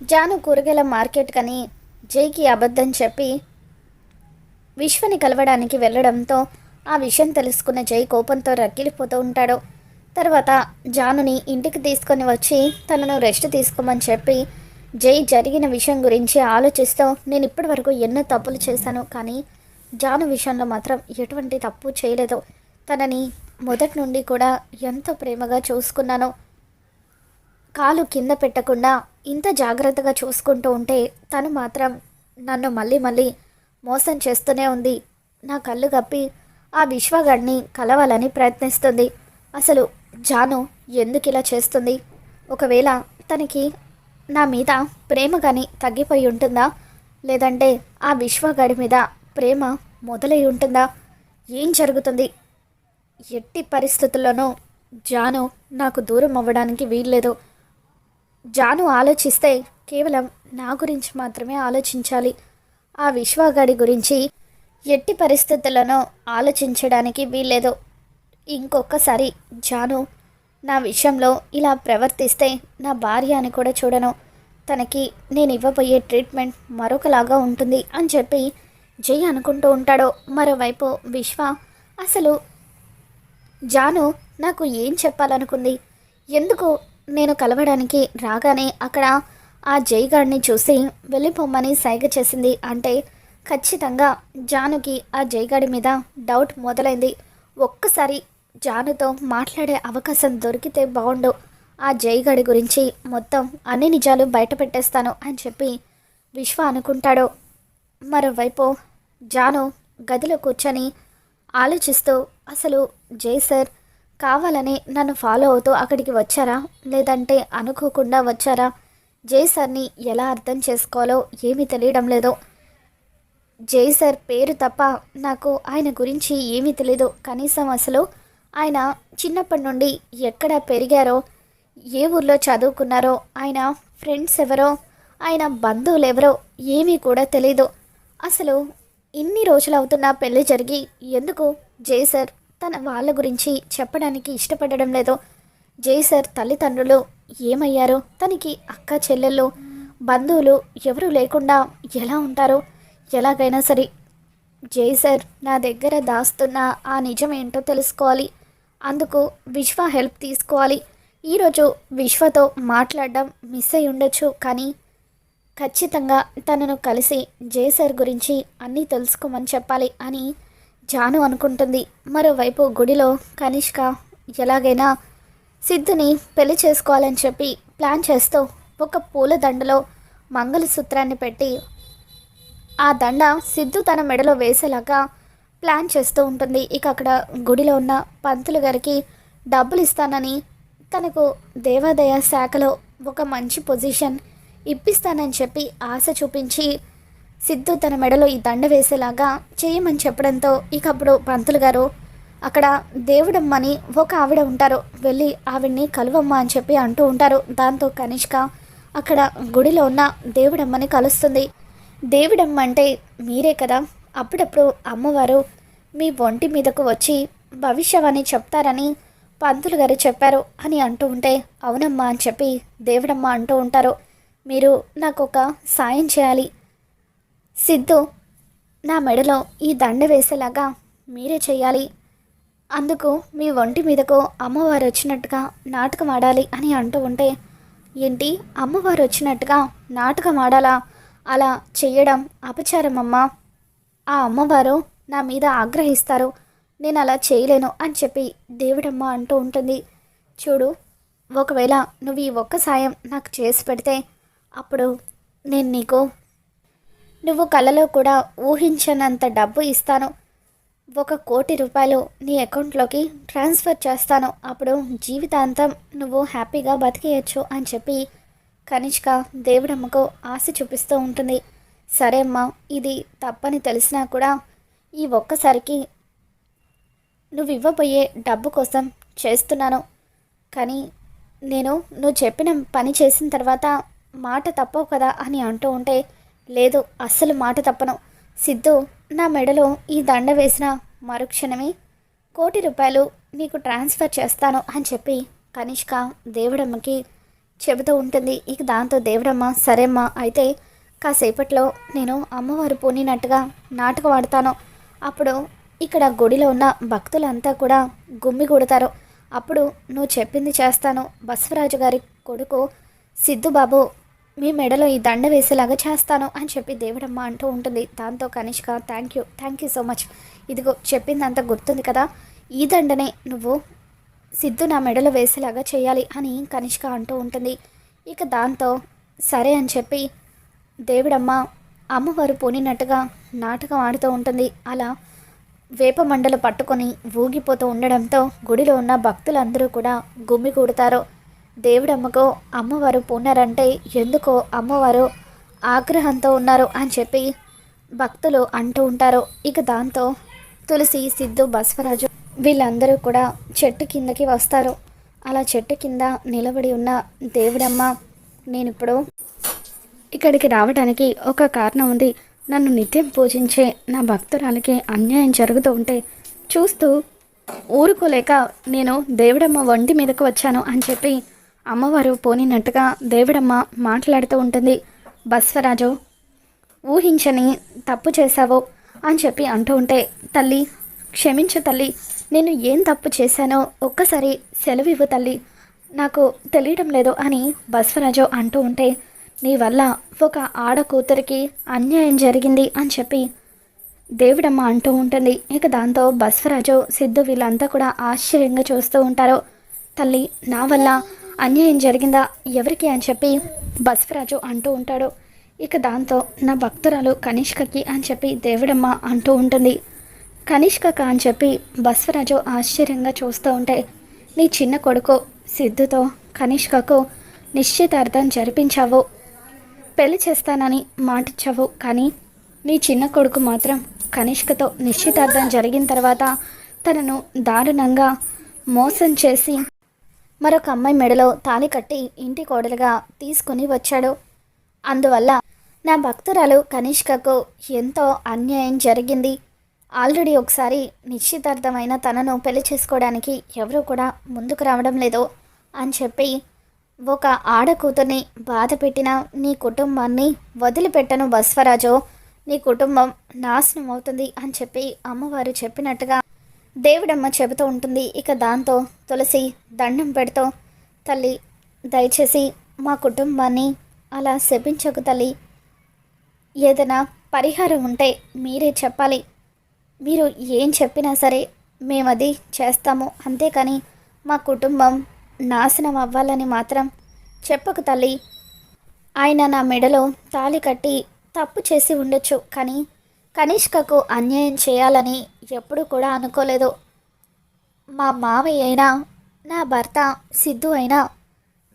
జాను కూరగాయల మార్కెట్ కని జైకి అబద్ధం చెప్పి విశ్వని కలవడానికి వెళ్ళడంతో ఆ విషయం తెలుసుకున్న జై కోపంతో రక్కిలిపోతూ ఉంటాడు. తర్వాత జానుని ఇంటికి తీసుకొని వచ్చి తనను రెస్ట్ తీసుకోమని చెప్పి జై జరిగిన విషయం గురించి ఆలోచిస్తూ నేను ఇప్పటి వరకు ఎన్నో తప్పులు చేశాను కానీ జాను విషయంలో మాత్రం ఎటువంటి తప్పు చేయలేదు. తనని మొదటి నుండి కూడా ఎంతో ప్రేమగా చూసుకున్నాను. కాలు కింద పెట్టకుండా ఇంత జాగ్రత్తగా చూసుకుంటూ ఉంటే తను మాత్రం నన్ను మళ్ళీ మళ్ళీ మోసం చేస్తూనే ఉంది. నా కళ్ళు కప్పి ఆ విశ్వగాడిని కలవాలని ప్రయత్నిస్తుంది. అసలు జాను ఎందుకు ఇలా చేస్తుంది? ఒకవేళ తనకి నా మీద ప్రేమ కానీ తగ్గిపోయి ఉంటుందా? లేదంటే ఆ విశ్వగాడి మీద ప్రేమ మొదలై ఉంటుందా? ఏం జరుగుతుంది? ఎట్టి పరిస్థితుల్లోనూ జాను నాకు దూరం అవ్వడానికి వీల్లేదు. జాను ఆలోచిస్తే కేవలం నా గురించి మాత్రమే ఆలోచించాలి. ఆ విశ్వగాడి గురించి ఎట్టి పరిస్థితులను ఆలోచించడానికి వీల్లేదు. ఇంకొకసారి జాను నా విషయంలో ఇలా ప్రవర్తిస్తే నా భార్య అని కూడా చూడను. తనకి నేను ఇవ్వబోయే ట్రీట్మెంట్ మరొకలాగా ఉంటుంది అని చెప్పి జై అనుకుంటూ ఉంటాడో. మరోవైపు విశ్వ అసలు జాను నాకు ఏం చెప్పాలనుకుంది? ఎందుకు నేను కలవడానికి రాగానే అక్కడ ఆ జైగాడిని చూసి వెళ్ళిపోమ్మని సైగ చేసింది. అంటే ఖచ్చితంగా జానుకి ఆ జైగాడి మీద డౌట్ మొదలైంది. ఒక్కసారి జానుతో మాట్లాడే అవకాశం దొరికితే బాగుండు ఆ జైగాడి గురించి మొత్తం అన్ని నిజాలు బయట పెట్టేస్తాను అని చెప్పి విశ్వ అనుకుంటాడు. మరోవైపు జాను గదిలో కూర్చొని ఆలోచిస్తూ అసలు జై సార్ కావాలని నన్ను ఫాలో అవుతూ అక్కడికి వచ్చారా? లేదంటే అనుకోకుండా వచ్చారా? జై సార్ని ఎలా అర్థం చేసుకోవాలో ఏమీ తెలియడం లేదు. జై సార్ పేరు తప్ప నాకు ఆయన గురించి ఏమీ తెలీదు. కనీసం అసలు ఆయన చిన్నప్పటి నుండి ఎక్కడ పెరిగారో ఏ ఊర్లో చదువుకున్నారో ఆయన ఫ్రెండ్స్ ఎవరో ఆయన బంధువులు ఎవరో ఏమీ కూడా తెలీదు. అసలు ఇన్ని రోజులు అవుతున్న పెళ్ళి జరిగి ఎందుకు జై సార్ తన వాళ్ళ గురించి చెప్పడానికి ఇష్టపడడం లేదు. జై సార్ తల్లిదండ్రులు ఏమయ్యారో? తనకి అక్క చెల్లెళ్ళు బంధువులు ఎవరు లేకుండా ఎలా ఉంటారో? ఎలాగైనా సరే జై సార్ నా దగ్గర దాస్తున్న ఆ నిజం ఏంటో తెలుసుకోవాలి. అందుకు విశ్వ హెల్ప్ తీసుకోవాలి. ఈరోజు విశ్వతో మాట్లాడడం మిస్ అయి ఉండొచ్చు కానీ ఖచ్చితంగా తనను కలిసి జై సార్ గురించి అన్నీ తెలుసుకోమని చెప్పాలి అని జాను అనుకుంటుంది. మరోవైపు గుడిలో కనిష్క ఎలాగైనా సిద్ధుని పెళ్ళి చేసుకోవాలని చెప్పి ప్లాన్ చేస్తూ ఒక పూల దండలో మంగళసూత్రాన్ని పెట్టి ఆ దండ సిద్ధు తన మెడలో వేసేలాగా ప్లాన్ చేస్తూ ఉంటుంది. ఇక అక్కడ గుడిలో ఉన్న పంతులు గారికి డబ్బులు ఇస్తానని తనకు దేవాదయ శాఖలో ఒక మంచి పొజిషన్ ఇప్పిస్తానని చెప్పి ఆశ చూపించి సిద్ధు తన మెడలో ఈ దండ వేసేలాగా చేయమని చెప్పడంతో ఇక అప్పుడు పంతులు గారు అక్కడ దేవుడమ్మని ఒక ఆవిడ ఉంటారు వెళ్ళి ఆవిడ్ని కలువమ్మ అని చెప్పి అంటూ ఉంటారు. దాంతో కనిష్క అక్కడ గుడిలో ఉన్న దేవుడమ్మని కలుస్తుంది. దేవుడమ్మ అంటే మీరే కదా? అప్పుడప్పుడు అమ్మవారు మీ ఒంటి మీదకు వచ్చి భవిష్యవాణి చెప్తారని పంతులు గారు చెప్పారు అని అంటూ ఉంటే అవునమ్మా అని చెప్పి దేవుడమ్మ అంటూ ఉంటారు. మీరు నాకు ఒక సాయం చేయాలి. సిద్ధు నా మెడలో ఈ దండ వేసేలాగా మీరే చేయాలి. అందుకు మీ ఒంటి మీదకు అమ్మవారు వచ్చినట్టుగా నాటకం ఆడాలి అని అంటూ ఉంటే ఏంటి అమ్మవారు వచ్చినట్టుగా నాటకం ఆడాలా? అలా చేయడం అపచారం అమ్మా ఆ అమ్మవారు నా మీద ఆగ్రహిస్తారు. నేను అలా చేయలేను అని చెప్పి దేవుడమ్మ అంటూ ఉంటుంది. చూడు ఒకవేళ నువ్వు ఈ ఒక్క సాయం నాకు చేసి పెడితే అప్పుడు నేను నీకు నువ్వు కలలో కూడా ఊహించనంత డబ్బు ఇస్తాను. ఒక కోటి రూపాయలు నీ అకౌంట్లోకి ట్రాన్స్ఫర్ చేస్తాను. అప్పుడు జీవితాంతం నువ్వు హ్యాపీగా బతికేయచ్చు అని చెప్పి కనిష్క దేవుడమ్మకు ఆశ చూపిస్తూ ఉంటుంది. సరే అమ్మా ఇది తప్పని తెలిసినా కూడా ఈ ఒక్కసారికి నువ్వు ఇవ్వబోయే డబ్బు కోసం చేస్తున్నాను. కానీ నేను నువ్వు చెప్పిన పని చేసిన తర్వాత మాట తప్పవు కదా అని అంటూ ఉంటే లేదు అస్సలు మాట తప్పను. సిద్ధు నా మెడలో ఈ దండ వేసిన మరుక్షణమే. కోటి రూపాయలు నీకు ట్రాన్స్ఫర్ చేస్తాను అని చెప్పి కనిష్క దేవుడమ్మకి చెబుతూ ఉంటుంది. ఇక దాంతో దేవుడమ్మ సరేమ్మా అయితే కాసేపట్లో నేను అమ్మవారు పూనినట్టుగా నాటకం ఆడతాను. అప్పుడు ఇక్కడ గుడిలో ఉన్న భక్తులంతా కూడా గుమ్మి కొడతారు. అప్పుడు నువ్వు చెప్పింది చేస్తాను. బసవరాజు గారి కొడుకు సిద్ధుబాబు మీ మెడలో ఈ దండ వేసేలాగా చేస్తాను అని చెప్పి దేవుడమ్మ అంటూ ఉంటుంది. దాంతో Kanishka thank you thank you so much ఇదిగో చెప్పిందంతా గుర్తుంది కదా. ఈ దండనే నువ్వు సిద్ధు నా మెడలో వేసేలాగా చేయాలి అని కనిష్క అంటూ ఉంటుంది. ఇక దాంతో సరే అని చెప్పి దేవుడమ్మ అమ్మవారు పోనినట్టుగా నాటకం ఆడుతూ ఉంటుంది. అలా వేప మండలు పట్టుకొని ఊగిపోతూ ఉండడంతో గుడిలో ఉన్న భక్తులందరూ కూడా గుమ్మి కూడతారు. దేవుడమ్మకు అమ్మవారు పూనారంటే ఎందుకో అమ్మవారు ఆగ్రహంతో ఉన్నారు అని చెప్పి భక్తులు అంటూ ఉంటారు. ఇక దాంతో తులసి సిద్ధు బసవరాజు వీళ్ళందరూ కూడా చెట్టు కిందకి వస్తారు. అలా చెట్టు కింద నిలబడి ఉన్న దేవుడమ్మ నేను ఇప్పుడు ఇక్కడికి రావడానికి ఒక కారణం ఉంది. నన్ను నిత్యం పూజించే నా భక్తురాలకి అన్యాయం జరుగుతూ ఉంటే చూస్తూ ఊరుకోలేక నేను దేవుడమ్మ ఒంటి మీదకు వచ్చాను అని చెప్పి అమ్మవారు పోనినట్టుగా దేవుడమ్మ మాట్లాడుతూ ఉంటుంది. బస్వరాజు ఊహించని తప్పు చేశావో అని చెప్పి అంటూ ఉంటే తల్లి క్షమించు తల్లి నేను ఏం తప్పు చేశానో ఒక్కసారి సెలవివ్వు తల్లి నాకు తెలియడం లేదు అని బస్వరాజు అంటూ ఉంటే నీ వల్ల ఒక ఆడ కూతురికి అన్యాయం జరిగింది అని చెప్పి దేవుడమ్మ అంటూ ఉంటుంది. ఇక దాంతో బస్వరాజు సిద్ధు వీళ్ళంతా కూడా ఆశ్చర్యంగా చూస్తూ ఉంటారు. తల్లి నా వల్ల అన్యాయం జరిగిందా? ఎవరికి అని చెప్పి బస్వరాజు అంటూ ఉంటాడు. ఇక దాంతో నా భక్తురాలు కనిష్కకి అని చెప్పి దేవుడమ్మ అంటూ ఉంటుంది. కనిష్కక అని చెప్పి బస్వరాజు ఆశ్చర్యంగా చూస్తూ ఉంటే నీ చిన్న కొడుకు సిద్ధుతో కనిష్కకు నిశ్చితార్థం జరిపించావు. పెళ్ళి చేస్తానని మాటిచ్చావు కానీ నీ చిన్న కొడుకు మాత్రం కనిష్కతో నిశ్చితార్థం జరిగిన తర్వాత తనను దారుణంగా మోసం చేసి మరొక అమ్మాయి మెడలో తాళి కట్టి ఇంటి కోడలుగా తీసుకుని వచ్చాడు. అందువల్ల నా భక్తురాలు కనిష్కకు ఎంతో అన్యాయం జరిగింది. ఆల్రెడీ ఒకసారి నిశ్చితార్థమైన తనను పెళ్ళి చేసుకోవడానికి ఎవరు కూడా ముందుకు రావడం లేదు అని చెప్పి ఒక ఆడకూతుర్ని బాధ పెట్టిన నీ కుటుంబాన్ని వదిలిపెట్టను బస్వరాజు. నీ కుటుంబం నాశనం అవుతుంది అని చెప్పి అమ్మవారు చెప్పినట్టుగా దేవుడమ్మ చెబుతూ ఉంటుంది ఇక దాంతో తులసి దండం పెడుతూ తల్లి దయచేసి మా కుటుంబాన్ని అలా శపించకు తల్లి. ఏదైనా పరిహారం ఉంటే మీరే చెప్పాలి. మీరు ఏం చెప్పినా సరే మేమది చేస్తాము. అంతేకాని మా కుటుంబం నాశనం అవ్వాలని మాత్రం చెప్పకు తల్లి. ఆయన నా మెడలో తాళి కట్టి తప్పు చేసి ఉండొచ్చు కానీ కనిష్కకు అన్యాయం చేయాలని ఎప్పుడు కూడా అనుకోలేదు. మా మావయ్య అయినా నా భర్త సిద్ధు అయినా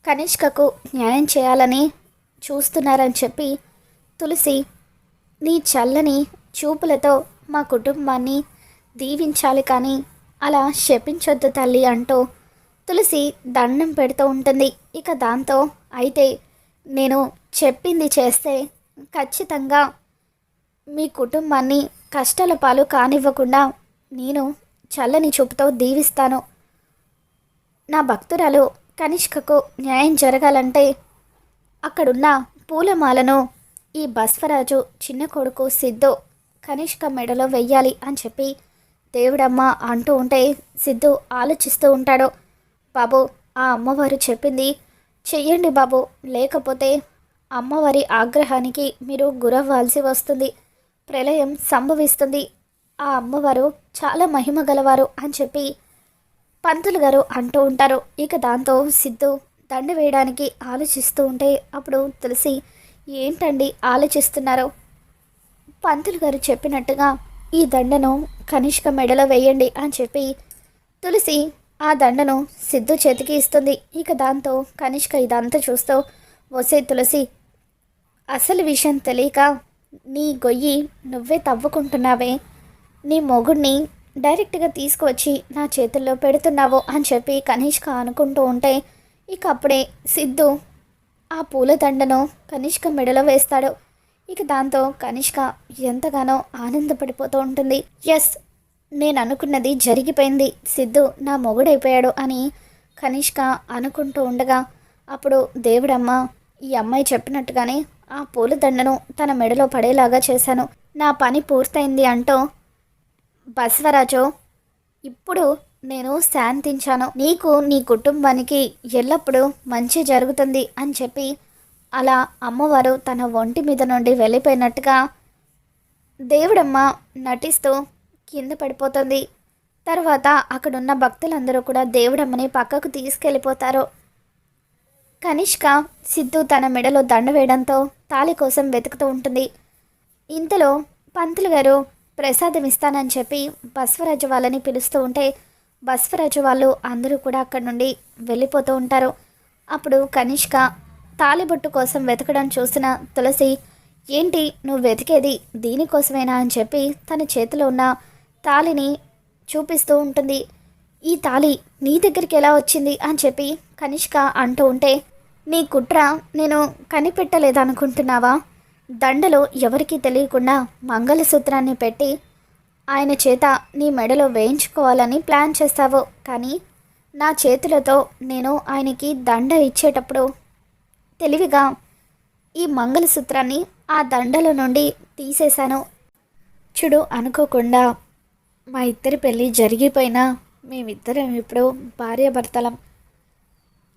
కనిష్కకు న్యాయం చేయాలని చూస్తున్నారని చెప్పి తులసి నీ చల్లని చూపులతో మా కుటుంబాన్ని దీవించాలి కానీ అలా శపించొద్దు తల్లి అంటూ తులసి దండం పెడుతూ ఉంటుంది. ఇక దాంతో అయితే నేను చెప్పింది చేస్తే ఖచ్చితంగా మీ కుటుంబాన్ని కష్టాల పాలు కానివ్వకుండా నేను చల్లని చూపుతో దీవిస్తాను. నా భక్తురాలు కనిష్కకు న్యాయం జరగాలంటే అక్కడున్న పూలమాలను ఈ బస్వరాజు చిన్న కొడుకు సిద్ధు కనిష్క మెడలో వెయ్యాలి అని చెప్పి దేవుడమ్మ అంటూ ఉంటే సిద్ధు ఆలోచిస్తూ ఉంటాడు. బాబు ఆ అమ్మవారు చెప్పింది చెయ్యండి బాబు. లేకపోతే అమ్మవారి ఆగ్రహానికి మీరు గురవ్వాల్సి వస్తుంది. ప్రళయం సంభవిస్తుంది. ఆ అమ్మవారు చాలా మహిమ గలవారు అని చెప్పి పంతులు గారు అంటూ ఉంటారు. ఇక దాంతో సిద్ధు దండ వేయడానికి ఆలోచిస్తూ ఉంటే అప్పుడు తులసి ఏంటండి ఆలోచిస్తున్నారు? పంతులు గారు చెప్పినట్టుగా ఈ దండను కనిష్క మెడలో వేయండి అని చెప్పి తులసి ఆ దండను సిద్ధు చేతికి ఇస్తుంది. ఇక దాంతో కనిష్క ఇదంతా చూస్తూ వసే తులసి అసలు విషయం తెలియక నీ గొయ్యి నువ్వే తవ్వుకుంటున్నావే. నీ మొగుడిని డైరెక్ట్గా తీసుకువచ్చి నా చేతుల్లో పెడుతున్నావు అని చెప్పి కనిష్క అనుకుంటూ ఉంటే ఇక అప్పుడే సిద్ధు ఆ పూలదండను కనిష్క మెడలో వేస్తాడు. ఇక దాంతో కనిష్క ఎంతగానో ఆనందపడిపోతూ ఉంటుంది. ఎస్ నేను అనుకున్నది జరిగిపోయింది. సిద్ధు నా మొగుడైపోయాడు అని కనిష్క అనుకుంటూ ఉండగా అప్పుడు దేవుడమ్మ ఈ అమ్మాయి చెప్పినట్టుగానే ఆ పూలదండను తన మెడలో పడేలాగా చేశాను. నా పని పూర్తయింది అంటూ బసవరాజు ఇప్పుడు నేను శాంతించాను నీకు నీ కుటుంబానికి ఎల్లప్పుడూ మంచి జరుగుతుంది అని చెప్పి అలా అమ్మవారు తన ఒంటి మీద నుండి వెళ్ళిపోయినట్టుగా దేవుడమ్మ నటిస్తూ కింద పడిపోతుంది. తర్వాత అక్కడున్న భక్తులందరూ కూడా దేవుడమ్మని పక్కకు తీసుకెళ్ళిపోతారు. కనిష్క సిద్ధు తన మెడలో దండ వేయడంతో తాళి కోసం వెతుకుతూ ఉంటుంది. ఇంతలో పంతులు గారు ప్రసాదం ఇస్తానని చెప్పి బస్వరాజు వాళ్ళని పిలుస్తూ ఉంటే బస్వరాజు వాళ్ళు అందరూ కూడా అక్కడి నుండి వెళ్ళిపోతూ ఉంటారు. అప్పుడు కనిష్క తాలిబొట్టు కోసం వెతకడం చూసిన తులసి ఏంటి నువ్వు వెతికేది దీనికోసమేనా? అని చెప్పి తన చేతిలో ఉన్న తాలిని చూపిస్తూ ఉంటుంది. ఈ తాళి నీ దగ్గరికి ఎలా వచ్చింది అని చెప్పి కనిష్క అంటూ ఉంటే నీ కుట్ర నేను కనిపెట్టలేదనుకుంటున్నావా? దండలో ఎవరికీ తెలియకుండా మంగళసూత్రాన్ని పెట్టి ఆయన చేత నీ మెడలో వేయించుకోవాలని ప్లాన్ చేస్తావు? కానీ నా చేతులతో నేను ఆయనకి దండ ఇచ్చేటప్పుడు తెలివిగా ఈ మంగళసూత్రాన్ని ఆ దండల నుండి తీసేశాను. చూడు అనుకోకుండా మా ఇద్దరి పెళ్ళి జరిగిపోయినా మేమిద్దరం ఇప్పుడు భార్యాభర్తలం.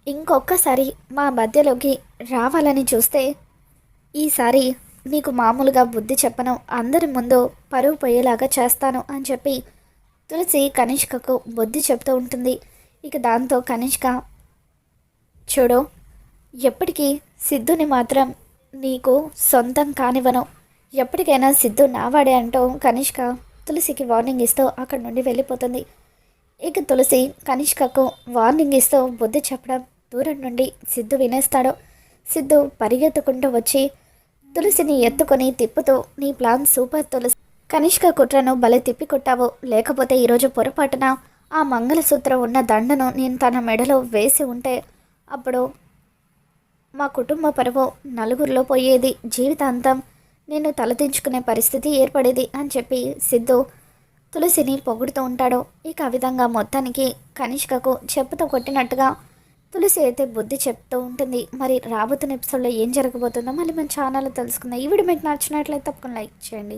ఇంకొకసారి మా మధ్యలోకి రావాలని చూస్తే ఈసారి నీకు మామూలుగా బుద్ధి చెప్పను. అందరి ముందు పరువు పోయేలాగా చేస్తాను అని చెప్పి తులసి కనిష్కకు బుద్ధి చెప్తూ ఉంటుంది. ఇక దాంతో కనిష్క చూడు ఎప్పటికీ సిద్ధుని మాత్రం నీకు సొంతం కానివ్వను. ఎప్పటికైనా సిద్ధు నావాడే అంటూ కనిష్క తులసికి వార్నింగ్ ఇస్తూ అక్కడి నుండి వెళ్ళిపోతుంది. ఇక తులసి కనిష్కకు వార్నింగ్ ఇస్తూ బుద్ధి చెప్పడం దూరం నుండి సిద్ధు వినేస్తాడు. సిద్ధు పరిగెత్తుకుంటూ వచ్చి తులసిని ఎత్తుకొని తిప్పుతూ నీ ప్లాన్ సూపర్ తులసి. కనిష్క కుట్రను భలే తిప్పి కొట్టావు లేకపోతే ఈరోజు పొరపాటున ఆ మంగళసూత్రం ఉన్న దండను నేను తన మెడలో వేసి ఉంటే అప్పుడు మా కుటుంబ పరువు నలుగురిలో పోయేది. జీవితాంతం నేను తలదించుకునే పరిస్థితి ఏర్పడేది అని చెప్పి సిద్ధు తులసిని పొగుడుతూ ఉంటాడు. ఇక ఆ విధంగా మొత్తానికి కనిష్కకు చెప్పుతో కొట్టినట్టుగా తులసి అయితే బుద్ధి చెప్తూ ఉంటుంది. మరి రాబోతున్న ఎపిసోడ్లో ఏం జరగబోతుందో మళ్ళీ మన ఛానల్లో తెలుసుకుందాం. ఈ వీడియో మీకు నచ్చినట్లయితే తప్పకుండా లైక్ చేయండి.